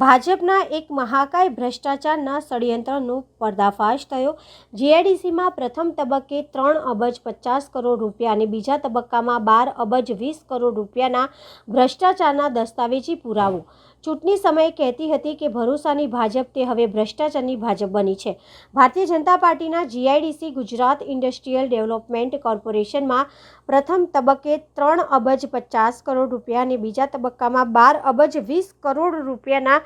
ભાજપના એક મહાકાય ભ્રષ્ટાચારના ષડયંત્રનો પર્દાફાશ થયો. જીઆઈડીસીમાં પ્રથમ તબક્કે ત્રણ અબજ પચાસ કરોડ રૂપિયા અને બીજા તબક્કામાં બાર અબજ વીસ કરોડ રૂપિયાના ભ્રષ્ટાચારના દસ્તાવેજી પુરાવો. ચૂંટણી સમયે કહેતી હતી કે ભરોસાની ભાજપ તે હવે ભ્રષ્ટાચારની ભાજપ બની છે. ભારતીય જનતા પાર્ટીના જીઆઈડીસી ગુજરાત ઇન્ડસ્ટ્રીયલ ડેવલપમેન્ટ કોર્પોરેશનમાં પ્રથમ તબક્કે ત્રણ અબજ પચાસ કરોડ રૂપિયા અને બીજા તબક્કામાં બાર અબજ વીસ કરોડ રૂપિયાના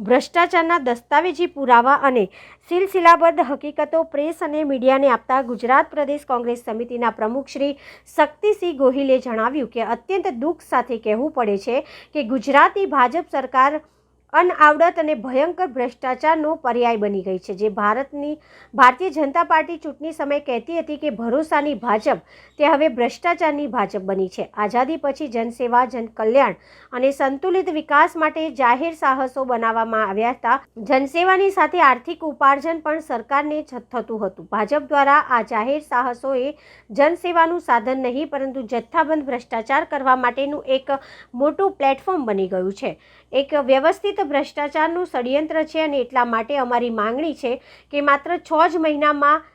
ભ્રષ્ટાચારના દસ્તાવેજી પુરાવા અને સિલસિલાબદ્ધ હકીકતો પ્રેસ અને મીડિયાને આપતા ગુજરાત પ્રદેશ કોંગ્રેસ સમિતિના પ્રમુખ શ્રી શક્તિસિંહ ગોહિલે જણાવ્યું કે અત્યંત દુઃખ સાથે કહેવું પડે છે કે ગુજરાતની ભાજપ સરકાર para અનઆવડત અને ભયંકર ભ્રષ્ટાચારનો પર્યાય બની ગઈ છે, જે ભારતની, ભારતીય જનતા પાર્ટી ચૂંટણી સમયે કહેતી હતી કે ભરોસાની ભાજપ, તે હવે ભ્રષ્ટાચારની ભાજપ બની છે. આઝાદી પછી જનસેવા, જનકલ્યાણ અને સંતુલિત વિકાસ માટે જાહેર સાહસો બનાવવામાં આવ્યા હતા. જનસેવાની સાથે આર્થિક ઉપાર્જન પણ સરકારને થતું હતું. ભાજપ દ્વારા આ જાહેર સાહસોએ જનસેવાનું સાધન નહીં, પરંતુ જથ્થાબંધ ભ્રષ્ટાચાર કરવા માટેનું એક મોટું પ્લેટફોર્મ બની ગયું છે. એક વ્યવસ્થિત ભ્રષ્ટાચારનું ષડયંત્ર છે અને એટલા માટે અમારી માંગણી છે કે માત્ર છ જ મહિનામાં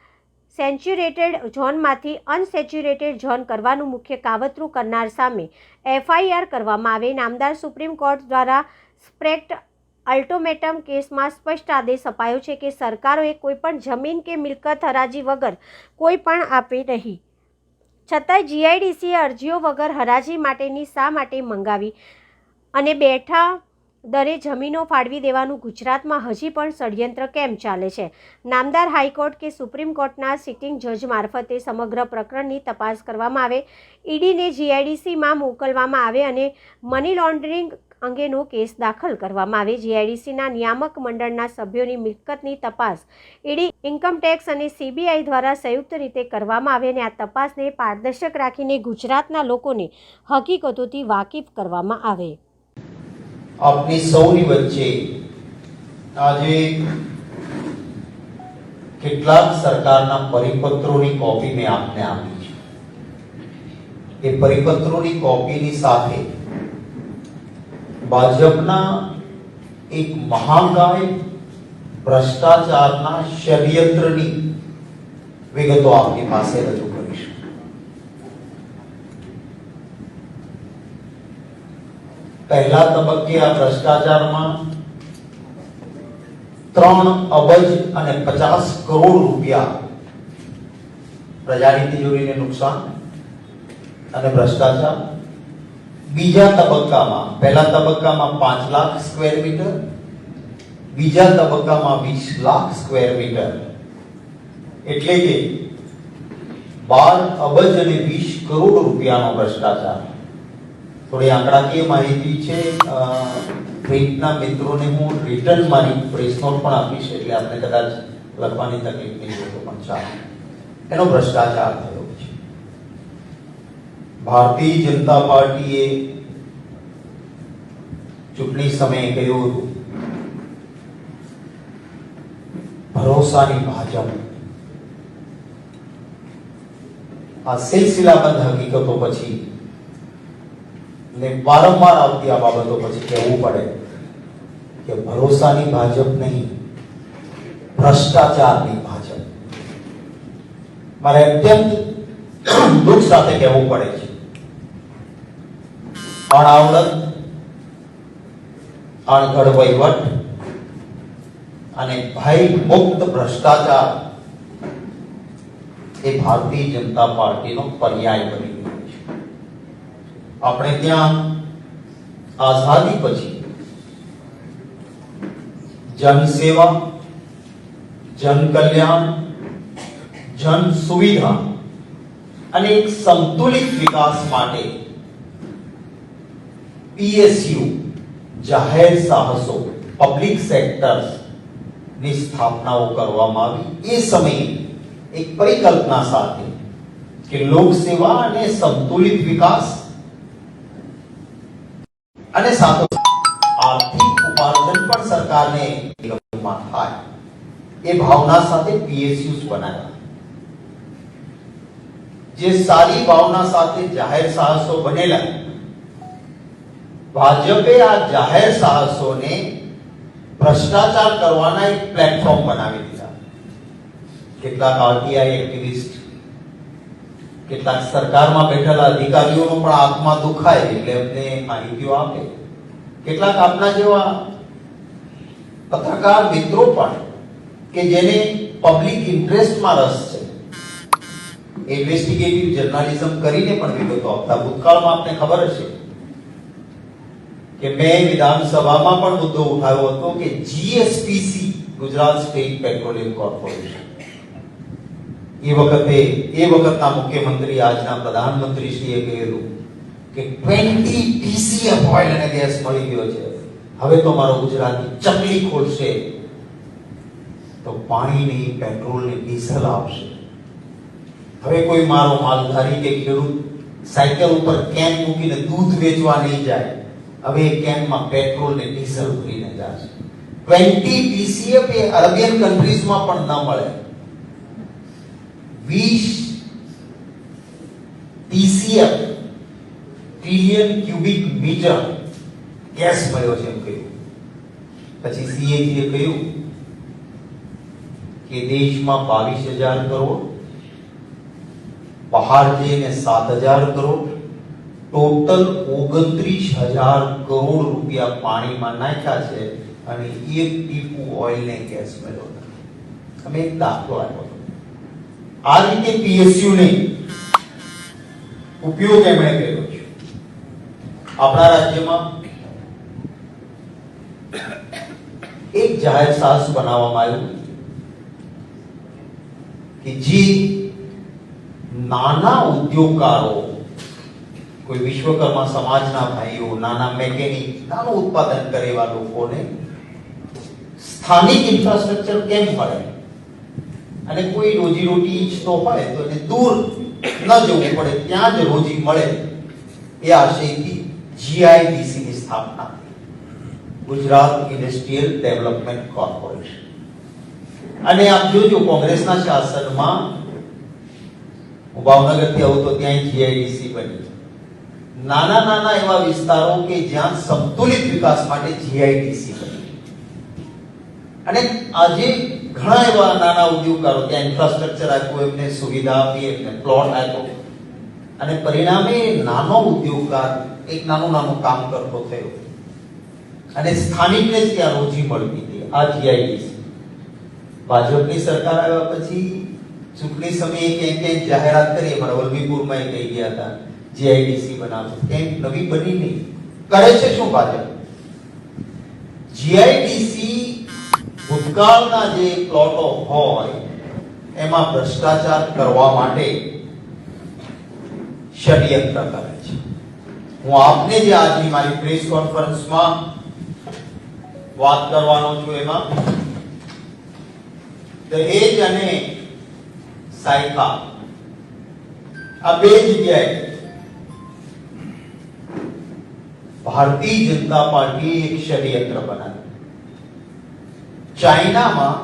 સેન્ચ્યુરેટેડ ઝોનમાંથી અનસેચ્યુરેટેડ ઝોન કરવાનું મુખ્ય કાવતરું કરનાર સામે એફઆઈઆર કરવામાં આવે. નામદાર સુપ્રીમ કોર્ટ દ્વારા સ્પ્રેક્ટ અલ્ટોમેટમ કેસમાં સ્પષ્ટ આદેશ અપાયો છે કે સરકારોએ કોઈપણ જમીન કે મિલકત હરાજી વગર કોઈ પણ આપે નહીં. છતાંય જીઆઈડીસીએ અરજીઓ વગર હરાજી માટેની શા માટે મંગાવી? અને બેઠા દરે જમીનો ફાળવી દેવાનું ગુજરાતમાં હજી પણ ષડયંત્ર કેમ ચાલે છે? નામદાર હાઈકોર્ટ કે સુપ્રીમ કોર્ટના સિટિંગ જજ મારફતે સમગ્ર પ્રકરણની તપાસ કરવામાં આવે, ઈડીને જીઆઈડીસીમાં મોકલવામાં આવે અને મની લોન્ડરિંગ અંગેનો કેસ દાખલ કરવામાં આવે. જીઆઈડીસીના નિયામક મંડળના સભ્યોની મિલકતની તપાસ ઈડી ઇન્કમટેક્સ અને સીબીઆઈ દ્વારા સંયુક્ત રીતે કરવામાં આવે અને આ તપાસને પારદર્શક રાખીને ગુજરાતના લોકોને હકીકતોથી વાકેફ કરવામાં આવે. આપની સૌની વચ્ચે આજે કેટલાક સરકારના પરિપત્રોની કોપી મેં આપને આપી છે. એ પરિપત્રોની કોપીની સાથે ભાજપના એક મહાકાય ભ્રષ્ટાચારના ષડયંત્રની વિગતો આપની પાસે રજૂ પહેલા તબક્કે આ ભ્રષ્ટાચારમાં ત્રણ અબજ અને પચાસ કરોડ રૂપિયા પ્રજાની તિજોરીને નુકસાન અને ભ્રષ્ટાચાર. બીજા તબક્કામાં, પહેલા તબક્કામાં પાંચ લાખ સ્ક્વેર મીટર, બીજા તબક્કામાં વીસ લાખ સ્ક્વેર મીટર. એટલે કે બાર અબજ અને વીસ કરોડ રૂપિયાનો ભ્રષ્ટાચાર. થોડી આંકડાકીય માહિતી છે. પ્રિન્ટના મિત્રોને હું રિટર્ન મારી પ્રેસ નોટ પણ આપીશ, એટલે આપણે કદાચ લખવાની તકલીફ નહીં હોય પણ ચાલે. એનો ભ્રષ્ટાચાર થયો છે. ભારતીય જનતા પાર્ટીએ ચૂંટણી સમયે કહ્યું હતું, ભરોસાની ભાજપ. આ સિલસિલાબંધ હકીકતો પછી ને વારંવાર આવતી આ બાબતો પછી કહેવું પડે કે ભરોસાની ભાજપ નહીં, ભ્રષ્ટાચારની ભાજપ. મારે અત્યંત દુઃખ સાથે કહેવું પડે છે. અણાવડત અણઘડ વહીવટ અને ભય મુક્ત ભ્રષ્ટાચાર એ ભારતીય જનતા પાર્ટીનો પર્યાય બની ગયો છે આપણે ત્યાં આઝાદી પછી જનસેવા જન કલ્યાણ, જન સુવિધા અને એક સંતુલિત વિકાસ માટે પીએસયુ જાહેર સાહસો પબ્લિક સેક્ટર્સની સ્થાપનાઓ કરવામાં આવી. એ સમયે એક પરિકલ્પના સાથે કે લોકસેવા અને સંતુલિત વિકાસ અને સાથો આર્થિક ઉપાર્જન પણ સરકારને નિગમમાં થાય એ ભાવના સાથે પીએસયુસ બનાવ્યા જે સારી ભાવના સાથે જાહેર સાહસો બનેલા ભાજપે આ જાહેર સાહસોને ભ્રષ્ટાચાર કરવાના એક પ્લેટફોર્મ બનાવી દીધા કેટલાક આરટીઆઈ એક્ટિવિસ્ટ કેટલાક સરકારમાં બેઠેલા અધિકારીઓનો પણ આત્મા દુખાય એટલે એમને માહિતીઓ આપે. કેટલાક આપના જેવા પત્રકાર મિત્રો પણ કે જેને પબ્લિક ઇન્ટરેસ્ટમાં રસ છે. ઇન્વેસ્ટિગેટિવ જર્નાલિઝમ કરીને પણ વિગતો આપતા. ભૂતકાળમાં આપને ખબર હશે કે મેં વિધાનસભામાં પણ મુદ્દો ઉઠાવ્યો હતો કે GSPC Gujarat state petroleum corporation એ વખતે, એ વખતના મુખ્યમંત્રી, આજના પ્રધાનમંત્રી શ્રીએ કહેલું કે 20 ટીસીએફ ઓઇલ અને ગેસ મળી ગયો છે. હવે તો મારો ગુજરાતી ચકલી ખોલશે તો પાણીની, પેટ્રોલની ડીઝલ આવશે. હવે કોઈ મારો માલધારી કે ખેડૂત સાયકલ ઉપર કેન મૂકીને દૂધ વેચવા નહીં જાય, હવે કેનમાં પેટ્રોલ ને ડીઝલ ભરીને જશે. 20 ટીસીએફ એ અરેબિયન કન્ટ્રીઝમાં પણ ન મળે. 20 TCF trillion cubic metre gas મળ્યો છે એમ કહ્યું પછી સીએજીએ કહ્યું કે દેશમાં બાવીસ હજાર કરોડ, બહાર જઈને સાત હજાર કરોડ, ટોટલ ઓગણત્રીસ હજાર કરોડ રૂપિયા પાણીમાં નાખ્યા છે અને એક ટીપુ ઓઇલ ને ગેસ મળ્યો અમે એક દાખલો આપ્યો. આ રીતે પીએસયુ ને ઉપયોગ એમણે કર્યો છે. આપણા રાજ્યમાં એક જાહેર સાહસ બનાવવામાં આવ્યું કે જે નાના ઉદ્યોગકારો, કોઈ વિશ્વકર્મા સમાજના ભાઈઓ, નાના મેકેનિક નાનું ઉત્પાદન કરે એવા લોકોને સ્થાનિક ઇન્ફ્રાસ્ટ્રક્ચર કેમ મળે? અને કોઈ રોજીરોટી ઈચ્છતો હોય તો એને દૂર ન જવું પડે, ત્યાં જ રોજી મળે એ આશયથી જીઆઈડીસી ની સ્થાપના. Gujarat industrial development corporation. અને આપ જોજો કોંગ્રેસના શાસનમાં હું ભાવનગરથી આવું તો ત્યાં જીઆઈડીસી બની. નાના નાના એવા વિસ્તારો કે જ્યાં સંતુલિત વિકાસ માટે જીઆઈડીસી બની. અને આજે ઘણા એવા નાના ઉદ્યોગકારો ત્યાં ઇન્ફ્રાસ્ટ્રક્ચર આપ્યું, એમને સુવિધા આપી, એમને પ્લોટ આપ્યો. અને પરિણામે નાનો ઉદ્યોગકાર એક નાનું નાનું કામ કરતો થયો. અને સ્થાનિકને ત્યાં રોજી મળતી હતી, આ જીઆઈડીસી ભાજપની સરકાર આવ્યા પછી ચૂંટણી સમયે ક્યાંક ક્યાંક જાહેરાત કરી, અમારા વલભીપુરમાં એ કહી ગયા હતા જીઆઈડીસી બનાવશે ક્યાંક નવી બની નહીં કરે છે શું ભાજપ? જીઆઈડીસી ભૂતકાળના જે પ્લોટો હોય, એમાં ભ્રષ્ટાચાર કરવા માટે ષડયંત્ર કરે છે. હું આપને જે આજની મારી પ્રેસ કોન્ફરન્સમાં વાત કરવાનો છું એમાં દહેજ અને સાયકા. આ બે જગ્યાએ ભારતીય જનતા પાર્ટી એક ષડયંત્ર બનાવ્યું. ચાઇનામાં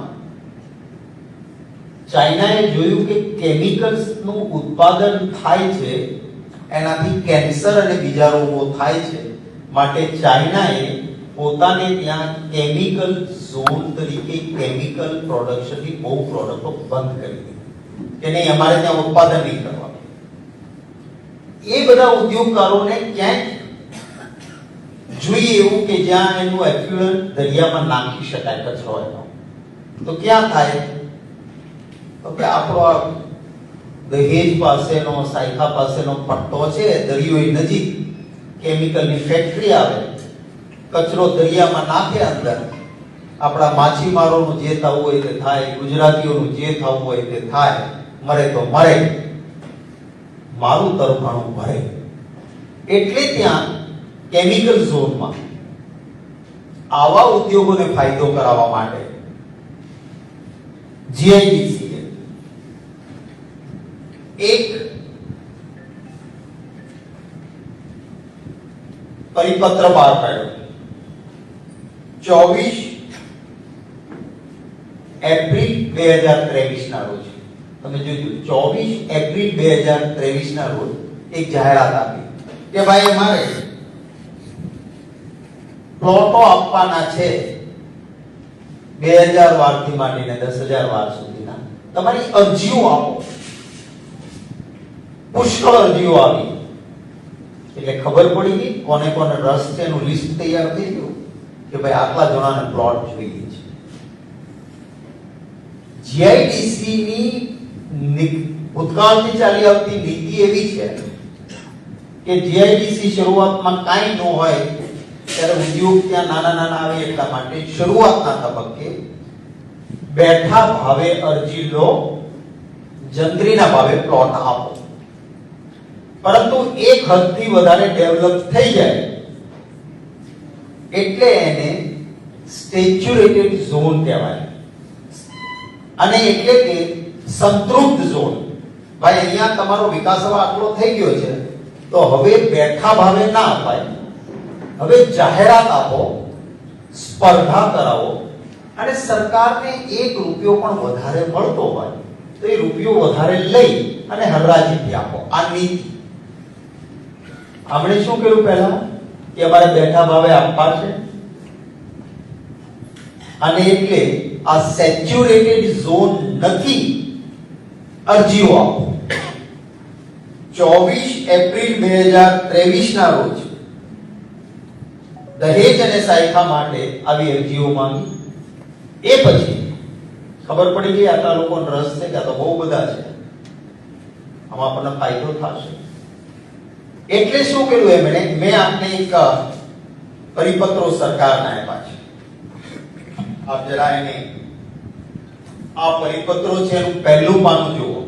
ચાઇનાએ જોયું કે કેમિકલ્સનું ઉત્પાદન થાય છે, એનાથી કેન્સર અને બીજા રોગો થાય છે. માટે ચાઇનાએ પોતાને ત્યાં કેમિકલ ઝોન તરીકે કેમિકલ પ્રોડક્શનની બહુ પ્રોડક્ટો બંધ કરી દીધી. કે નહીં, અમારે ત્યાં ઉત્પાદન નહીં કરવાનું. એ બધા ઉદ્યોગકારોને ક્યાંક જોઈએ એવું કે જ્યાં એનું એફ્યુઅલ દરિયામાં નાખી શકાય, કચરો એનો. તો ક્યાં થાય? તો કે આપણો દહેજ પાસેનો, સાયખા પાસેનો પટ્ટો છે દરિયો એ નજીક, કેમિકલની ફેક્ટરી આવે. કચરો દરિયામાં નાખે અંદર. આપણા માછીમારોનું જે થવું હોય તે થાય, ગુજરાતીઓનું જે થવું હોય તે થાય, મરે તો મરે. મારું તરફાણું ભરે. એટલે ત્યાં કેમિકલ ઝોનમાં આવા ઉદ્યોગોને ફાયદો કરાવવા માટે જીઆઈડીસી એક પરિપત્ર બહાર પાડ્યો. ચોવીસ એપ્રિલ બે હજાર ત્રેવીસ ના રોજ. તમે જોયું ચોવીસ એપ્રિલ બે હજાર ત્રેવીસ ના રોજ એક જાહેરાત આપી. કે ભાઈ મારે પ્લોટો આપવાના છે. બે હજાર વારથી માંડીને દસ હજાર વાર સુધીના. તમારી અરજીઓ આપો. પુષ્કળ અરજીઓ આવી. એટલે ખબર પડી ગઈ, કોને કોને રસ છે એનું લિસ્ટ તૈયાર થઈ ગયું કે ભાઈ આટલા જણાને પ્લોટ જોઈએ છે. જીઆઈડીસી ની ભૂતકાળથી ચાલી આવતી નીતિ એવી છે કે જીઆઈડીસી શરૂઆતમાં કાંઈ ન હોય ત્યારે ઉદ્યોગ ત્યાં નાના નાના આવે એટલા માટે શરૂઆતના તબક્કે બેઠા ભાવે અરજી લો, જંત્રીના ભાવે પ્લોટ આપો. પરંતુ એક હદથી વધારે ડેવલપ થઈ જાય એટલે એને સ્ટેચ્યુરેટેડ ઝોન કહેવાય. અને એટલે કે સંતૃપ્ત ઝોન ભાઈ, અહીંયા તમારો વિકાસ આટલો થઈ ગયો છે, તો હવે બેઠા ભાવે ના અપાય. હવે જાહેરાત આપો, સ્પર્ધા કરાવો અને સરકારને એક રૂપિયો પણ વધારે મળતો હોય તો એ રૂપિયો વધારે લઈ અને હરરાજીથી આપો. આ નીતિ. આપણે શું કર્યું પહેલા? કે અમારે બેઠા ભાવે આપવા છે અને એટલે આ સેચ્યુરેટેડ ઝોન નથી, અરજીઓ આપો. ચોવીસ એપ્રિલ બે હજાર ત્રેવીસ ના રોજ દહેજ અને સાયખા માટે આવી અરજીઓ માંગી. એ પછી ખબર પડી ગઈ આટલા લોકોને રસ છે કે આ તો બહુ બધા છે. આમાં આપણને ફાયદો થશે. એટલે શું કર્યું એમણે? મેં આપને એક પરિપત્રો સરકારના આપ્યા છે. આપ જરા એને આ પરિપત્રો છે એનું પહેલું પાનું જુઓ.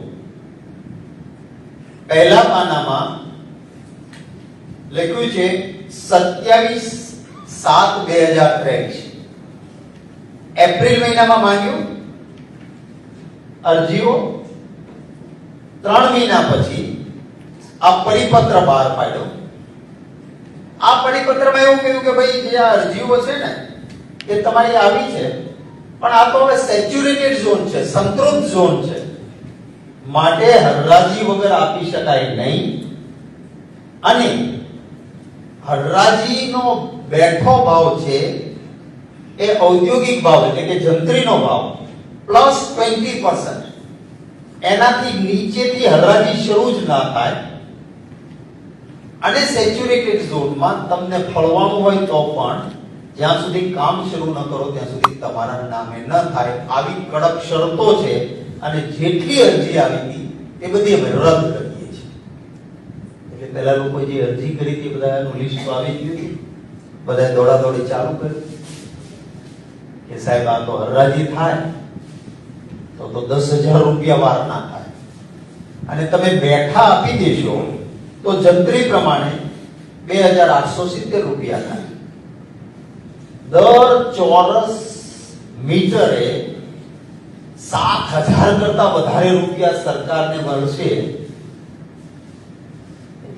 પહેલા પાનામાં લખ્યું છે, સત્યાવીસ સાત બે હજાર ત્રેવીસ. એપ્રિલ મહિનામાં માંગ્યું? અરજીઓ? ત્રણ મહિના પછી આ પરિપત્ર બહાર પાડ્યો. આ પરિપત્રમાં એવું કહ્યું કે ભાઈ જે આ અરજીઓ છે ને, એ તમારી આવી છે, પણ આ તો હવે સેચ્યુરેટેડ ઝોન છે, સંતૃપ્ત ઝોન છે. માટે હરરાજી વગર આપી શકાય નહીં. અને હરરાજીનો બેઠો ભાવ છે એ ઔદ્યોગિક ભાવ એટલે કે જંત્રીનો ભાવ. પ્લસ ટ્વેન્ટી એનાથી નીચેથી હરરાજી શરૂ જ ના થાય. અને સેચ્યુરેટેડ ઝોનમાં તમને ફળવાનું હોય તો પણ જ્યાં સુધી કામ શરૂ ન કરો, ત્યાં સુધી તમારા નામે ન થાય. આવી કડક શરતો છે અને જેટલી અરજી આવી હતી, એ બધી અમે રદ એટલે પહેલા લોકો જે અરજી કરી હતી બધા એનું લિસ્ટ તો આવી ગયું હતું બધાએ દોડાદોડી ચાલુ કરી કે સાહેબ આ તો હરરાજી થાય તો તો દસ હજાર રૂપિયા વાર ના થાય અને તમે બેઠા આપી દેશો તો જંત્રી પ્રમાણે બે હજાર આઠસો સિત્તેર રૂપિયા થાય દર ચોરસ મીટરે સાત હજાર કરતા વધારે રૂપિયા સરકારને મળશે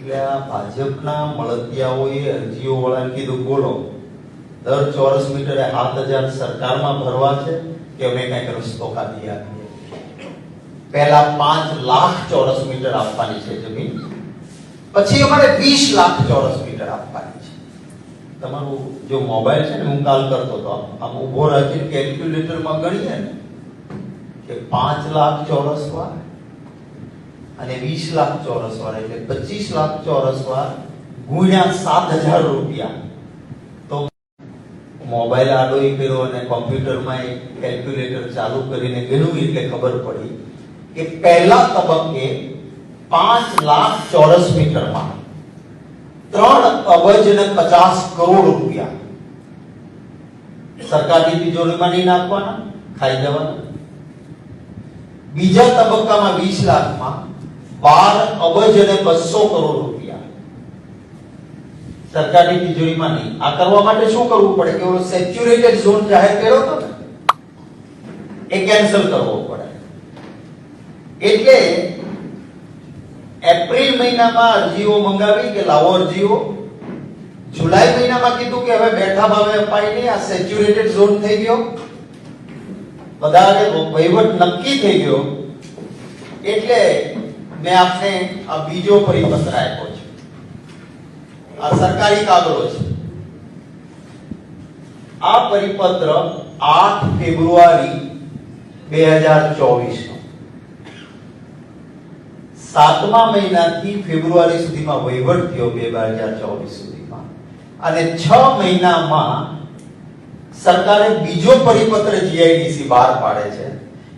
એટલે આ ભાજપના મળતિયાઓએ અરજીઓ વાળાને કીધું, બોલો, દર ચોરસ મીટરે સાત હજાર સરકારમાં ભરવા છે કે અમે કંઈક રસ્તો કાઢી આપીએ? પહેલા પાંચ લાખ ચોરસ મીટર આપવાની છે જમીન, પછી અમારે વીસ લાખ ચોરસ મીટર આપવાની છે. તમારું જો મોબાઈલ છે ને, હું કાલ કરતો હતો, આમ- ઊભો રાખીને કેલ્ક્યુલેટરમાં ગણીએ ને, કે પાંચ લાખ ચોરસ વાર અને વીસ લાખ ચોરસ વાર, એટલે પચીસ લાખ ચોરસ વાર ગુણ્યા સાત હજાર રૂપિયા. તો મોબાઈલ આડો કર્યો અને કોમ્પ્યુટરમાં એક કેલ્ક્યુલેટર ચાલુ કરીને ગણ્યું એટલે ખબર પડી કે પહેલા તબક્કે પાંચ લાખ ચોરસ મીટરમાં ત્રણ અબજ ને પચાસ કરોડ રૂપિયા. સરકારની તિજોરીમાં નહીં નાખવાના, ખાઈ જવાના. બીજા તબક્કામાં વીસ લાખમાં બાર અબજ અને બસો કરોડ રૂપિયા. સરકારની તિજોરીમાં નહીં. આ કરવા માટે શું કરવું પડે? કે સેચ્યુરેટેડ ઝોન જાહેર કર્યો હતો ને, એ કેન્સલ કરવો પડે. એટલે એપ્રિલ મહિનામાં અરજીઓ મંગાવી કે લાવો અરજીઓ. જુલાઈ મહિનામાં કીધું કે હવે બેઠા ભાવે અપાય નહીં આ સેચ્યુરેટેડ ઝોન થઈ ગયો. બધાને વહીવટ નક્કી થઈ ગયો. એટલે મેં આપને આ બીજો પરિપત્ર આપ્યો છે. આ સરકારી કાગળો છે. આ પરિપત્ર આઠ ફેબ્રુઆરી બે હજાર ચોવીસનો. સાતમા મહિનાથી ફેબ્રુઆરી સુધીમાં વહીવટ થયો બે હજાર ચોવીસ સુધીમાં. અને છ મહિનામાં સરકારે બીજો પરિપત્ર જીઆઈડીસી બહાર પાડે છે.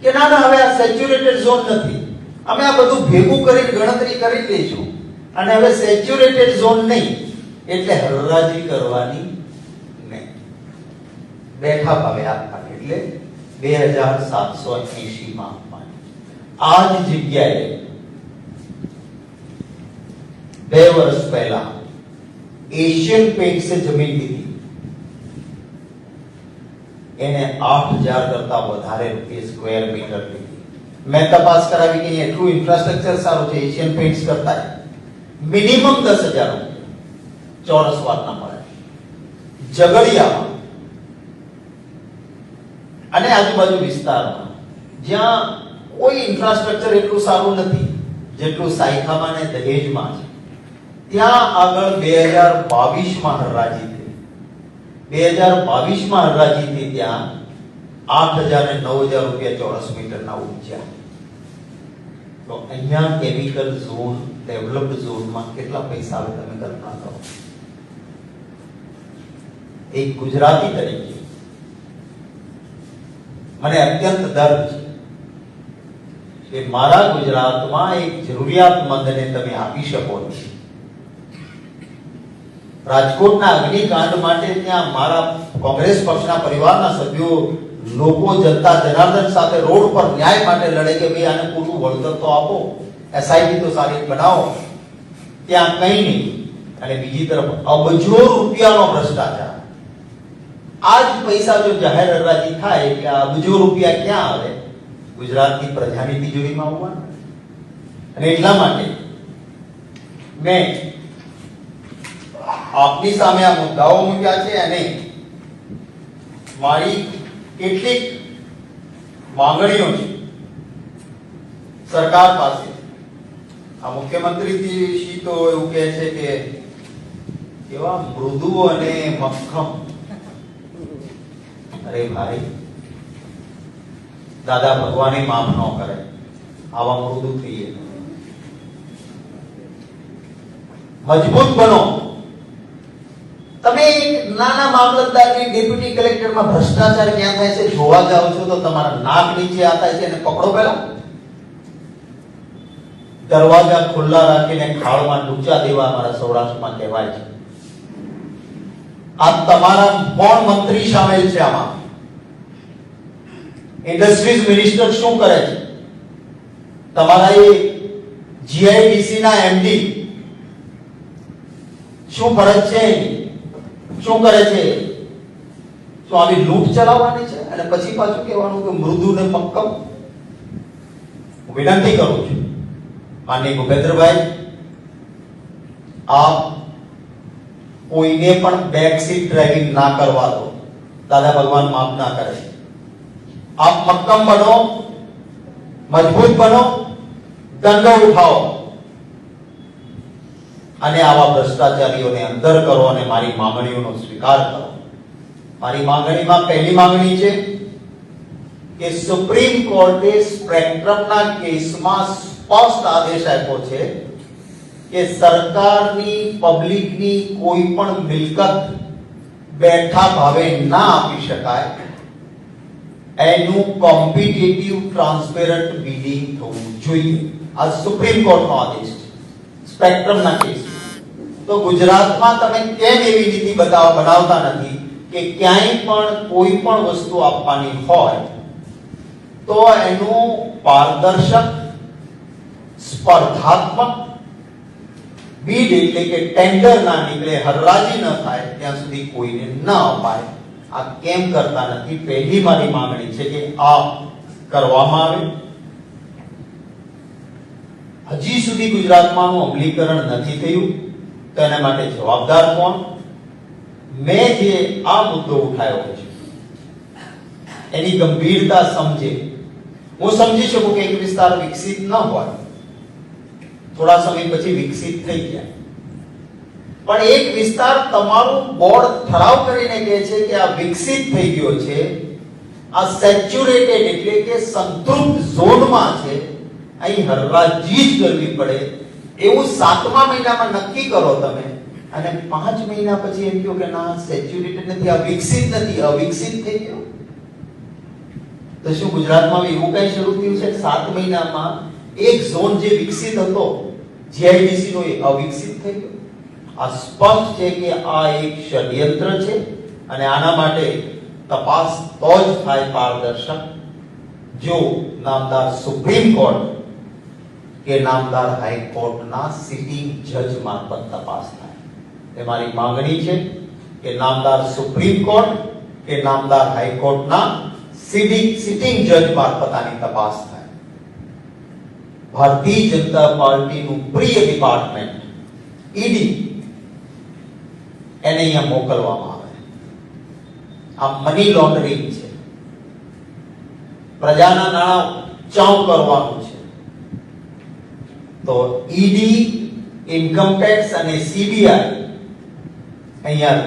કે ના ના, હવે આ સેચ્યુરેટેડ ઝોન નથી. અમે આ બધું ભેગું કરીને ગણતરી કરી લઈશું. અને હવે સેચ્યુરેટેડ ઝોન નહીં, એટલે હરરાજી કરવાની નહીં. બેઠા ભાવે આપવાની એટલે બે હજાર સાતસો એસી માં આપવાની. આ જ જગ્યાએ બે વર્ષ પહેલા એશિયન પેન્ટ્સે જમીન લીધી. એને આઠ હજાર કરતા વધારે રૂપિયા સ્ક્વેર મીટર મેં તપાસ કરાવી કે એટલું ઇન્ફ્રાસ્ટ્રક્ચર સારું છે એશિયન પેન્ટ્સ કરતા મિનિમમ દસ હજાર ચોરસ વાતના મળે. ઝઘડિયામાં. અને આજુબાજુ વિસ્તારમાં. જ્યાં કોઈ ઇન્ફ્રાસ્ટ્રક્ચર એટલું સારું નથી, જેટલું સાયખામાં ને દહેજમાં છે. ત્યાં આગળ બે હજાર બાવીસમાં હરરાજી થઈ. બે હજાર બાવીસમાં હરરાજી થઈ ત્યાં આઠ હજાર ને નવ હજાર રૂપિયા ચોરસ મીટરના ઉપજ્યા તો અહીંયા કેમિકલ ઝોન ડેવલપ્ડ ઝોનમાં કેટલા પૈસા આવે તમે કલ્પના કરો. એક ગુજરાતી તરીકે. મને અત્યંત દર્દ છે કે મારા ગુજરાતમાં એક જરૂરિયાતમંદને તમે આપી શકો છો. રાજકોટના અગ્નિકાંડ માટે ત્યાં મારા કોંગ્રેસ પક્ષના પરિવારના સભ્યો લોકો જનતા જનાર્દન સાથે રોડ પર ન્યાય માટે લડે કે ભાઈ આને પૂરું વળતર તો આપો એસઆઈટી તો સારી બનાવો ત્યાં કંઈ નહીં અને બીજી તરફ અબજો રૂપિયાનો ભ્રષ્ટાચાર આ જ પૈસા જો જાહેર હરાજી થાય આ અબજો રૂપિયા ક્યાં આવે ગુજરાતની પ્રજાની તિજોરીમાં આવવાના અને એટલા માટે મેં આપની સામે આ મુદ્દાઓ મૂક્યા છે અને મારી કેટલીક માંગણીઓ છે. સરકાર પાસે. આ મુખ્યમંત્રી શ્રી તો એવું કહે છે કે એવા મૃદુ અને મક્ખમ. અરે ભાઈ, દાદા ભગવાને માફ ન કરે. આવા મૃદુ થઈએ. મજબૂત બનો. તમે એક નાના મામલતદારની ડેપ્યુટી કલેક્ટરમાં ભ્રષ્ટાચાર ક્યાં થાય છે જોવા જાઓ છો તો તમારા નાક નીચે આ થાય છે અને પકડો પેલા દરવાજા ખુલ્લા રાખીને ખાળમાં ડૂચા દેવા અમારા સૌરાષ્ટ્રમાં કહેવાય છે. આ તમારા કોણ મંત્રી સામેલ છે આમાં. ઇન્ડસ્ટ્રીઝ મિનિસ્ટર શું કરે છે? તમારા એ જીઆઈડીસી ના એમડી શું ફરજ છે એની? શું કરે છે? શું આવી લૂંટ ચલાવવાની છે અને પછી પાછું કહેવાનું કે મૃદુ ને મક્કમ હું વિનંતી કરું છું. માનની ભૂપેન્દ્રભાઈ, આપ કોઈને પણ બેક સીટ ડ્રાઇવિંગ ના કરવા દો. દાદા ભગવાન માફ ના કરે આપ મક્કમ બનો, મજબૂત બનો, દંડો ઉઠાવો. અને આવા ભ્રષ્ટાચારીઓને અંદર કરો અને મારી માંગણીઓનો સ્વીકાર કરો. મારી માંગણીમાં પહેલી માંગણી છે કે સુપ્રીમ કોર્ટે સ્પેક્ટ્રમના કેસમાં સ્પષ્ટ આદેશ આપ્યો છે કે સરકારની પબ્લિકની કોઈ પણ મિલકત બેઠા ભાવે ના આપી શકાય એનું કોમ્પિટિટિવ ટ્રાન્સપેરન્ટ બિડિંગ થવું જોઈએ. આ સુપ્રીમ કોર્ટનો આદેશ છે. સ્પેક્ટ્રમના કેસ તો ગુજરાતમાં તમે કેમ એવી નીતિ બતાવ બનાવતા નથી કે ક્યાંય પણ કોઈ પણ વસ્તુ આપવાની હોય, તો એનું પારદર્શક, સ્પર્ધાત્મક, બીડ એટલે કે ટેન્ડર ના નીકળે, હરરાજી ન થાય, ત્યાં સુધી કોઈને ન અપાય. આ કેમ કરતા નથી? પહેલી મારી માંગણી છે કે આ કરવામાં આવે. હજી સુધી ગુજરાતમાં અમલીકરણ નથી થયું. તો એના માટે જવાબદાર કોણ? મેં જે આ મુદ્દો ઉઠાવ્યો છે. એની ગંભીરતા સમજે. હું સમજી શકું કે એક વિસ્તાર વિકસિત ન હોય. થોડા સમય પછી વિકસિત થઈ ગયા. પણ એક વિસ્તાર તમારું બોર્ડ ઠરાવ કરીને કહે છે કે આ વિકસિત થઈ ગયો છે. આ સેચ્યુરેટેડ એટલે કે સંતૃપ્ત ઝોનમાં છે. અહીં હરરાજી જ કરવી પડે. એવું સાતમા મહિનામાં નક્કી કરો તમે. અને પાંચ મહિના પછી એમ કહો કે ના સેચ્યુરેટેડ નથી અવિકસિત નથી અવિકસિત થઈ ગયો. તો શું ગુજરાતમાં એવું કઈ શરૂ થયું છે? સાત મહિનામાં એક ઝોન જે વિકસિત હતો જીઆઈડીસી નો એ અવિકસિત થઈ ગયો. આ સ્પષ્ટ છે કે આ એક ષડયંત્ર છે અને આના માટે તપાસ તો જ થાય પારદર્શક. જો નામદાર સુપ્રીમ કોર્ટ કે નામદાર હાઈકોર્ટના સિટિંગ જજ મારફત તપાસ થાય. એ મારી માંગણી છે કે નામદાર સુપ્રીમ કોર્ટ કે નામદાર હાઈકોર્ટના સિટિંગ સિટિંગ જજ મારફત આની તપાસ થાય. ભારતીય જનતા પાર્ટીનું પ્રિય ડિપાર્ટમેન્ટ ઈડી એને અહીંયા મોકલવામાં આવે. આ મની લોન્ડરિંગ છે. પ્રજાના નાણાં ચાઉ કરવાનું તો ઈડી ઇન્કમ ટેક્સ અને સીબીઆઈ અહીંયા